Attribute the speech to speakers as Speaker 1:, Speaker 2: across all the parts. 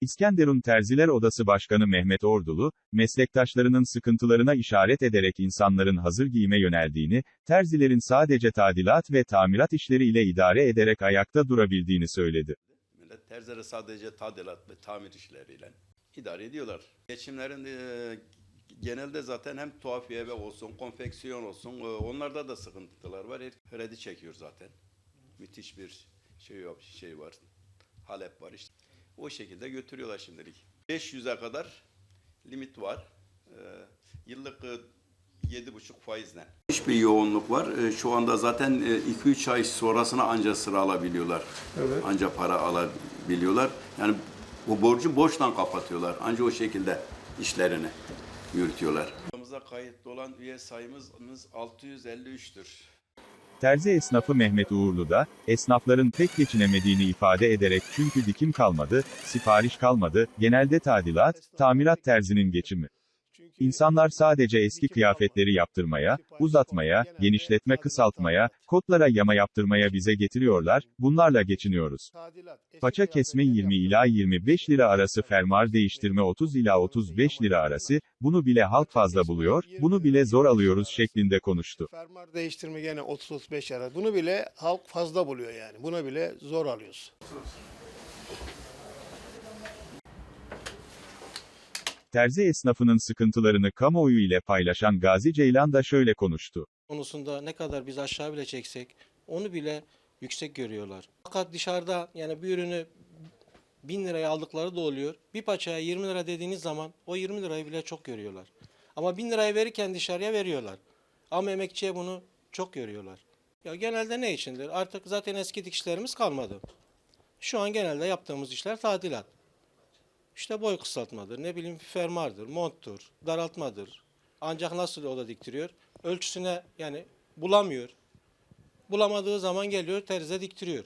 Speaker 1: İskenderun Terziler Odası Başkanı Mehmet Ordulu, meslektaşlarının sıkıntılarına işaret ederek insanların hazır giyime yöneldiğini, terzilerin sadece tadilat ve tamirat işleriyle idare ederek ayakta durabildiğini söyledi.
Speaker 2: Millet terzileri sadece tadilat ve tamir işleriyle idare ediyorlar. Geçimlerin e, genelde zaten hem tuhafiye ve olsun, konfeksiyon olsun, e, onlarda da sıkıntılar var. Kredi çekiyor zaten. Müthiş bir şey şey var. Halep var işte. O şekilde götürüyorlar şimdilik. 500'e kadar limit var. E, yıllık e, 7,5 faizle. Hiçbir yoğunluk var. E, Şu anda zaten 2-3 ay sonrasına anca sıra alabiliyorlar.
Speaker 3: Evet.
Speaker 2: Anca para alabiliyorlar. Yani bu borcu borçla kapatıyorlar. Anca o şekilde işlerini yürütüyorlar. Kayıtlı olan üye sayımız 653'tür.
Speaker 1: Terzi esnafı Mehmet Uğurlu da, esnafların pek geçinemediğini ifade ederek çünkü dikim kalmadı, sipariş kalmadı, genelde tadilat, tamirat terzinin geçimi. İnsanlar sadece eski kıyafetleri yaptırmaya, uzatmaya, genişletme kısaltmaya, kotlara yama yaptırmaya bize getiriyorlar, bunlarla geçiniyoruz. Paça kesme 20 ila 25 lira arası fermuar değiştirme 30 ila 35 lira arası, bunu bile halk fazla buluyor, bunu bile zor alıyoruz şeklinde konuştu.
Speaker 3: Fermuar değiştirme gene 30-35 ara. Bunu bile halk fazla buluyor yani. Bunu bile zor alıyoruz.
Speaker 1: Terzi esnafının sıkıntılarını kamuoyu ile paylaşan Gazi Ceylan da şöyle konuştu.
Speaker 4: konusunda ne kadar biz aşağı bile çeksek onu bile yüksek görüyorlar. Fakat dışarıda yani bir ürünü 1000 liraya aldıkları da oluyor. Bir paçaya 20 lira dediğiniz zaman o 20 lirayı bile çok görüyorlar. Ama 1000 lirayı verirken dışarıya veriyorlar. Ama emekçiye bunu çok görüyorlar. Ya genelde ne içindir? Artık zaten eski dikişlerimiz kalmadı. Şu an genelde yaptığımız işler tadilat. İşte boy kısaltmadır, ne bileyim fermuardır, monttur, daraltmadır. Ancak nasıl o da diktiriyor? Ölçüsüne yani bulamıyor. Bulamadığı zaman geliyor terziye diktiriyor.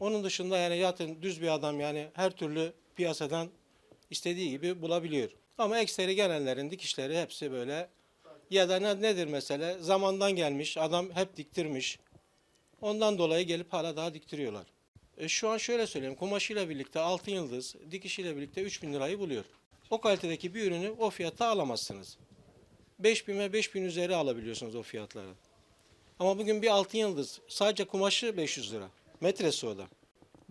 Speaker 4: Onun dışında yani zaten düz bir adam yani her türlü piyasadan istediği gibi bulabiliyor. Ama ekseri gelenlerin dikişleri hepsi böyle ya da ne, nedir mesela zamandan gelmiş adam hep diktirmiş. Ondan dolayı gelip hala daha diktiriyorlar. E şu an şöyle söyleyeyim kumaşıyla birlikte altın yıldız dikişiyle birlikte 3000 lirayı buluyor. O kalitedeki bir ürünü o fiyata alamazsınız. 5000 ve 5000 üzeri alabiliyorsunuz o fiyatlara. Ama bugün bir altın yıldız sadece kumaşı 500 lira. Metresi o da.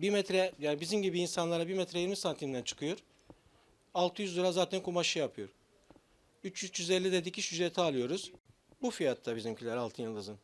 Speaker 4: Bir metre yani bizim gibi insanlara bir metre 20 santimden çıkıyor. 600 lira zaten kumaşı yapıyor. 3-350 de dikiş ücreti alıyoruz. Bu fiyatta bizimkiler altın yıldızın.